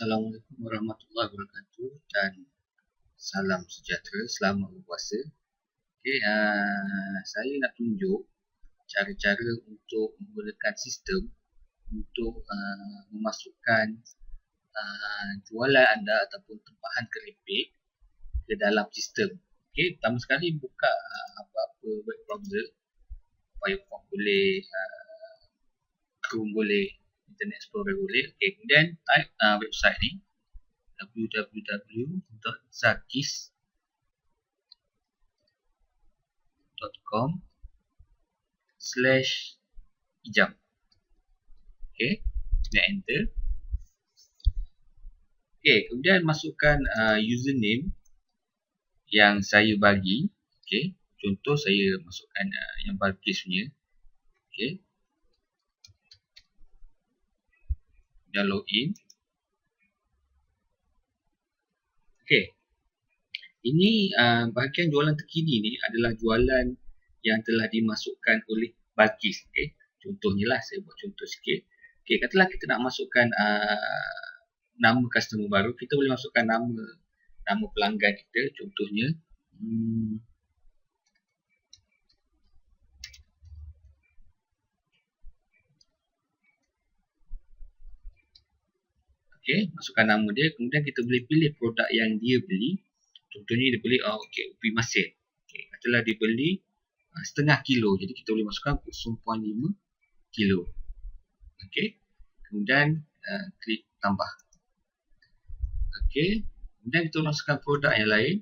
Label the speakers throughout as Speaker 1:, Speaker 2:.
Speaker 1: Assalamualaikum warahmatullahi wabarakatuh dan salam sejahtera selamat berpuasa. Okey, uh, saya nak tunjuk cara-cara untuk menggunakan sistem untuk uh, memasukkan uh, jualan anda ataupun tempahan keripik ke dalam sistem. Okey, pertama sekali buka uh, apa-apa web browser. Firefox boleh, uh, Chrome boleh, Internet Explorer boleh. Okay, kemudian type uh, website ni www.zakis.com slash hijab. Okay, kemudian enter. Okay, kemudian masukkan uh, username yang saya bagi. Okay, contoh saya masukkan uh, yang Balkis punya. Okay, dan login. Okey. Ini uh, bahagian jualan terkini ni adalah jualan yang telah dimasukkan oleh Balkis. Okey. Contohnya lah saya buat contoh sikit. Okey, katalah kita nak masukkan uh, nama customer baru, kita boleh masukkan nama nama pelanggan kita contohnya hmm, Okey, masukkan nama dia. Kemudian kita boleh pilih produk yang dia beli. Contohnya dia beli, oh, okey, ubi masin. Okey, katalah dia beli uh, setengah kilo. Jadi kita boleh masukkan 0.5 kilo. Okey, kemudian uh, klik tambah. Okey, kemudian kita masukkan produk yang lain.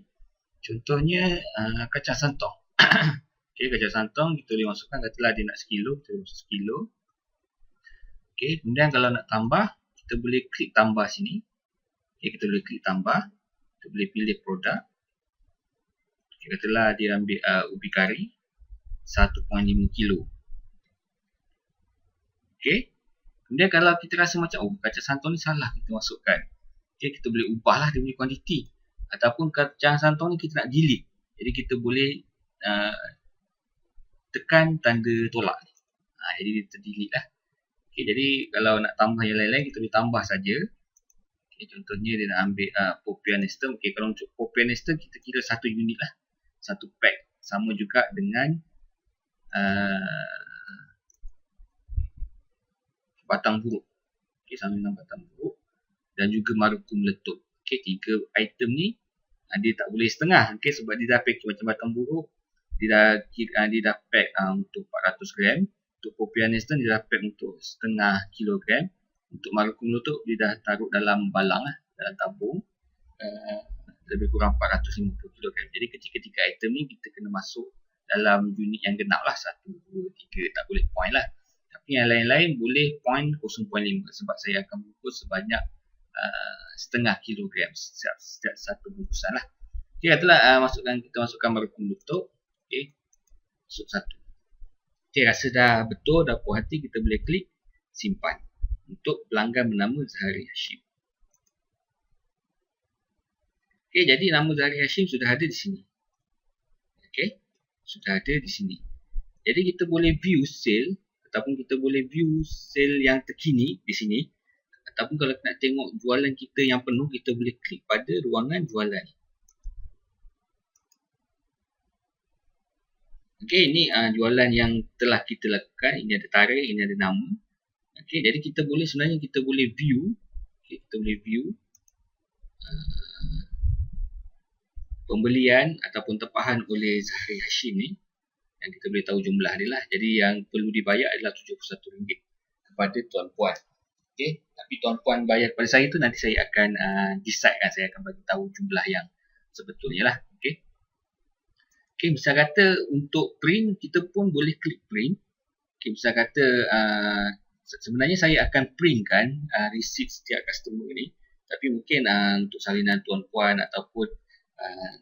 Speaker 1: Contohnya uh, kacang santong. okey, kacang santong kita boleh masukkan katalah dia nak sekilo, kita boleh masuk sekilo. Okey, kemudian kalau nak tambah, kita boleh klik tambah sini. Okay, kita boleh klik tambah. Kita boleh pilih produk. Okay, katalah dia ambil uh, ubi kari 1.5 kilo. Okay. Kemudian kalau kita rasa macam oh kacang santong ni salah kita masukkan. Okay, kita boleh ubahlah dia punya kuantiti. Ataupun kacang santong ni kita nak delete. Jadi kita boleh uh, tekan tanda tolak. Ha, jadi kita delete lah. Okay, jadi kalau nak tambah yang lain-lain kita boleh tambah saja. Okay, contohnya dia nak ambil uh, Popian Nestum. Okay, kalau untuk Popian Nestum kita kira satu unit lah. Satu pack. Sama juga dengan uh, batang buruk. Okay, sama dengan batang buruk. Dan juga marukum letup. Okay, tiga item ni uh, dia tak boleh setengah. Okay, sebab dia dah pack macam batang buruk. Dia dah, dia dah pack uh, untuk 400 gram untuk kopi aniston dia dapat untuk setengah kilogram. Untuk marukum lutut dia dah taruh dalam balang lah, dalam tabung. Uh, lebih kurang 450 kilogram. Jadi ketika-ketika item ni kita kena masuk dalam unit yang genap lah. 1, 2, 3 tak boleh point lah. Tapi yang lain-lain boleh point 0.5 sebab saya akan bungkus sebanyak uh, setengah kilogram setiap, setiap satu bungkusan lah. Okay, katalah uh, masukkan kita masukkan marukum lutut. Okay, masuk satu. Okay, rasa dah betul, dah puas hati, kita boleh klik simpan untuk pelanggan bernama Zahari Hashim. Okay, jadi nama Zahari Hashim sudah ada di sini. Okay, sudah ada di sini. Jadi kita boleh view sale ataupun kita boleh view sale yang terkini di sini. Ataupun kalau nak tengok jualan kita yang penuh, kita boleh klik pada ruangan jualan. Okey, ini uh, jualan yang telah kita lakukan. Ini ada tarikh, ini ada nama. Okey, jadi kita boleh sebenarnya kita boleh view. Okay, kita boleh view uh, pembelian ataupun tepahan oleh Zahri Hashim ni. Yang kita boleh tahu jumlah dia lah. Jadi yang perlu dibayar adalah RM71 kepada tuan-puan. Okey, tapi tuan-puan bayar kepada saya tu nanti saya akan uh, decide kan. Saya akan bagi tahu jumlah yang sebetulnya lah. Okay, misal kata untuk print, kita pun boleh klik print. Okay, misal kata uh, sebenarnya saya akan printkan uh, receipt setiap customer ni. Tapi mungkin uh, untuk salinan tuan-puan ataupun uh,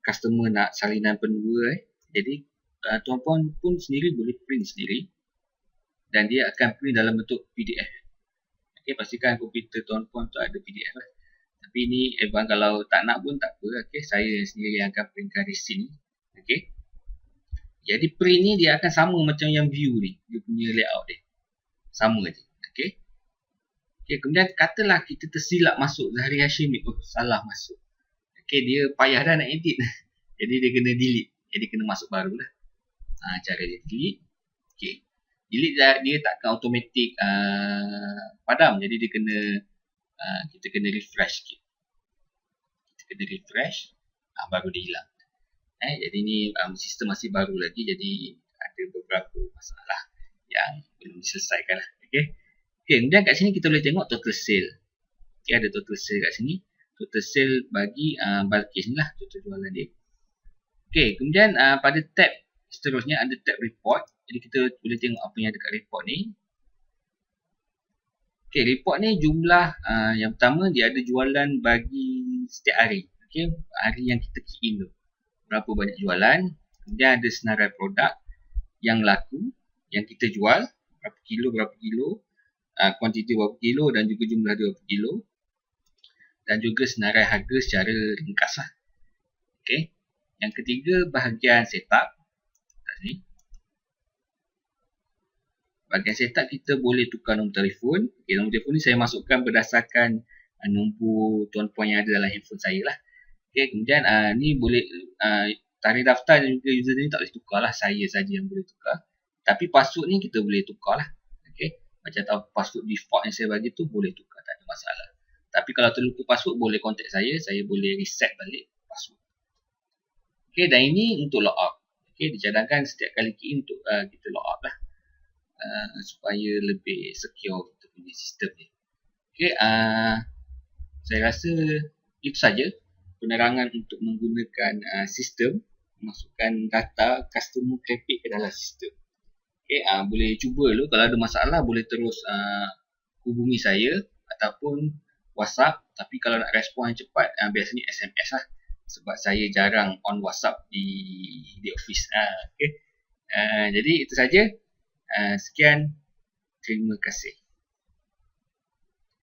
Speaker 1: customer nak salinan pendua. Eh. Jadi uh, tuan-puan pun sendiri boleh print sendiri. Dan dia akan print dalam bentuk PDF. Okay, pastikan komputer tuan-puan tu ada PDF lah. Tapi ni Evan kalau tak nak pun tak apa. Okay, saya sendiri yang akan printkan receipt ni. Okey. Jadi print ni dia akan sama macam yang view ni. Dia punya layout dia. Sama je. Okey. Okay, kemudian katalah kita tersilap masuk Zahri Hashim ni. Oh, salah masuk. Okay, dia payah dah nak edit. Jadi dia kena delete. Jadi kena masuk baru lah. Ha, cara dia delete. Okay. Delete dia, dia takkan automatic uh, padam. Jadi dia kena, uh, kita kena refresh sikit. Kita kena refresh. Ha, baru dia hilang. Eh, jadi ni um, sistem masih baru lagi. Jadi ada beberapa masalah yang belum diselesaikan lah. Okay. Okay, kemudian kat sini kita boleh tengok total sale. Okay, ada total sale kat sini. Total sale bagi uh, Balkis ni lah, total jualan dia. Okay, kemudian uh, pada tab seterusnya ada tab report. Jadi kita boleh tengok apa yang ada kat report ni. Okay, report ni jumlah uh, yang pertama dia ada jualan bagi setiap hari. Okay, hari yang kita key in tu. Berapa banyak jualan. Kemudian ada senarai produk yang laku, yang kita jual. Berapa kilo, berapa kilo uh, kuantiti berapa kilo dan juga jumlah dia berapa kilo dan juga senarai harga secara ringkas lah. Okay. Yang ketiga bahagian setup. Tadi. Bahagian setup kita boleh tukar nombor telefon. Okay, nombor telefon ni saya masukkan berdasarkan uh, nombor tuan puan yang ada dalam handphone saya lah. Okay, kemudian uh, ni boleh uh, tarikh daftar juga user ni tak boleh tukar lah. Saya saja yang boleh tukar. Tapi password ni kita boleh tukar lah macam tahu password default yang saya bagi tu boleh tukar tak ada masalah. Tapi kalau terlupa password boleh contact saya. Saya boleh reset balik password. Ok dan ini untuk log out. Ok dicadangkan setiap kali key untuk uh, kita log out lah. Uh, supaya lebih secure kita punya sistem ni. Ok uh, saya rasa itu saja penerangan untuk menggunakan uh, sistem masukkan data customer traffic ke dalam sistem Okay, uh, boleh cuba dulu kalau ada masalah boleh terus uh, hubungi saya ataupun WhatsApp tapi kalau nak respon yang cepat uh, biasanya SMS lah sebab saya jarang on WhatsApp di di office. Uh, okay. uh, jadi itu saja. Uh, sekian. Terima kasih.